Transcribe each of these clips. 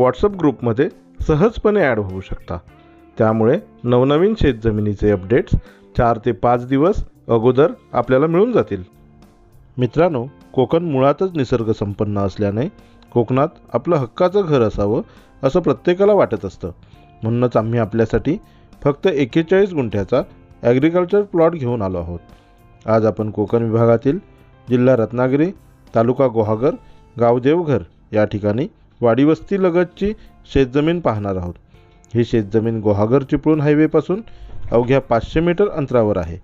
WhatsApp ग्रुपमध्ये सहजपणे add होऊ शकता. त्यामुळे नवनवीन शेतजमिनीचे अपडेट्स चार ते पाच दिवस अगोदर आपल्याला मिळून जातील. मित्रांनो कोकण मुळातच निसर्गसंपन्न असल्याने कोकणात आपलं हक्काचं घर असावं असं प्रत्येकाला वाटत असतं. म्हणूनच आम्ही आपल्यासाठी फक्त एकेचाळीस गुंठ्याचा ॲग्रिकल्चर प्लॉट घेऊन आलो आहोत. आज आपण कोकण विभागातील जिल्हा रत्नागिरी तालुका गुहागर गाव देवघर या ठिकाणी वाडीवस्तीलगतची शेतजमीन पाहणार आहोत. ही शेतजमीन गुहागर चिपळूण हायवेपासून अवघ्या पाचशे मीटर अंतरावर आहे.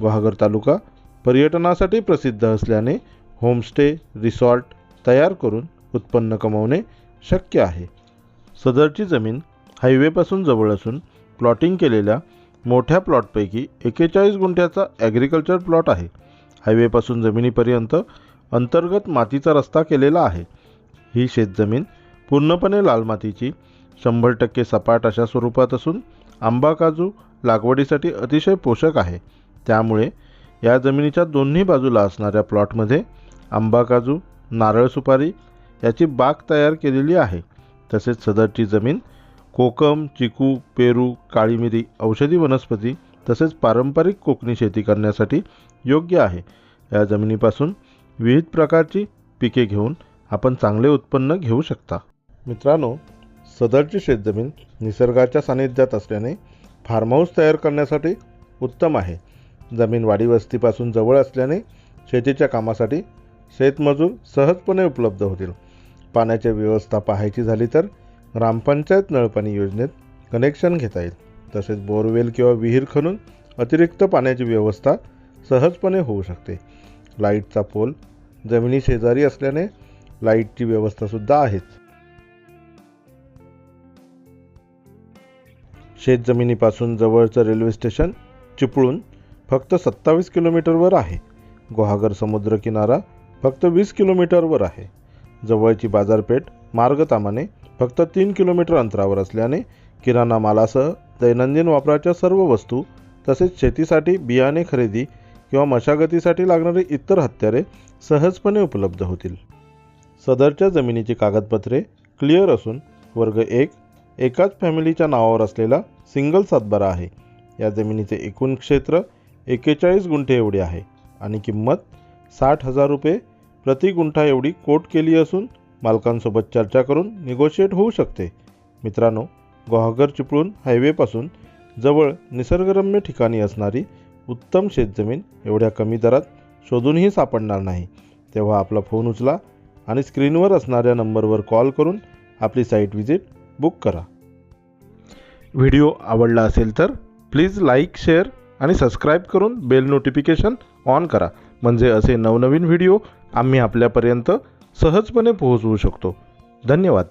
गुहागर तालुका पर्यटनासाठी प्रसिद्ध असल्याने होमस्टे रिसॉर्ट तयार करून उत्पन्न कमवणे शक्य आहे. सदरची जमीन हायवेपासून जवळ असून प्लॉटिंग केलेल्या मोठ्या प्लॉटपैकी एकेचाळीस गुंठ्याचा ॲग्रिकल्चर प्लॉट आहे. हायवेपासून जमिनीपर्यंत अंतर्गत मातीचा रस्ता केलेला आहे. ही शेतजमीन पूर्णपणे लाल मातीची. शंभर टक्के सपाट अशा स्वरूपात असून आंबा काजू लागवडीसाठी अतिशय पोषक आहे. त्यामुळे या जमिनीच्या दोन्ही बाजूला असणाऱ्या प्लॉटमध्ये आंबा काजू नारळ सुपारी याची बाग तयार केलेली आहे. तसेच सदरची जमीन कोकम चिकू पेरू काळी मिरी औषधी वनस्पती तसेच पारंपरिक कोकणी शेती करण्यासाठी योग्य आहे. या जमिनीपासून विविध प्रकारची पिके घेऊन आपण चांगले उत्पन्न घेऊ शकता. मित्रांनो सदरची शेतजमीन निसर्गाच्या सानिध्यात असल्याने फार्म हाऊस तयार करण्यासाठी उत्तम आहे. जमीन वाडी वस्तीपासून जवळ असल्याने शेतीच्या कामासाठी शेतमजूर सहजपणे उपलब्ध होतील. पाण्याची व्यवस्था पाहायची झाली तर ग्रामपंचायत नळपाणी योजनेत कनेक्शन घेता येईल. तसेच बोरवेल किंवा विहीर खणून अतिरिक्त पाण्याची व्यवस्था सहजपणे होऊ शकते. लाईटचा पोल जमिनी शेजारी असल्याने लाईटची व्यवस्थासुद्धा आहेच शेतजमिनीपासून जवळचं रेल्वे स्टेशन चिपळूण फक्त सत्तावीस किलोमीटरवर आहे. गुहागर समुद्रकिनारा फक्त वीस किलोमीटरवर आहे. जवळची बाजारपेठ मार्गतामाने फक्त तीन किलोमीटर अंतरावर असल्याने किराणा मालासह दैनंदिन वापराच्या सर्व वस्तू तसेच शेतीसाठी बियाणे खरेदी किंवा मशागतीसाठी लागणारी इतर हत्यारे सहजपणे उपलब्ध होतील. सदरच्या जमिनीची कागदपत्रे क्लिअर असून वर्ग एक एकाच फॅमिलीच्या नावावर असलेला सिंगल सातबारा आहे. या जमिनीचे एकूण क्षेत्र एकेचाळीस गुंठे एवढे आहे आणि किंमत साठ हजार रुपये प्रति गुंठा एवढी कोट केली असून मालकांसोबत चर्चा करून निगोशिएट होऊ शकते. मित्रांनो गोहागर चिपळूण हायवेपासून जवळ निसर्गरम्य ठिकाणी असणारी उत्तम शेतजमीन एवढ्या कमी दरात शोधूनही सापडणार नाही. तेव्हा आपला फोन उचला आणि स्क्रीनवर असणाऱ्या नंबरवर कॉल करून आपली साईट व्हिजिट बुक करा. व्हिडिओ आवडला असेल तर प्लीज लाईक शेअर आणि सबस्क्राईब करून बेल नोटिफिकेशन ऑन करा. म्हणजे असे नवनवीन व्हिडिओ आम्ही आपल्यापर्यंत सहजपणे पोहोचवू शकतो. धन्यवाद.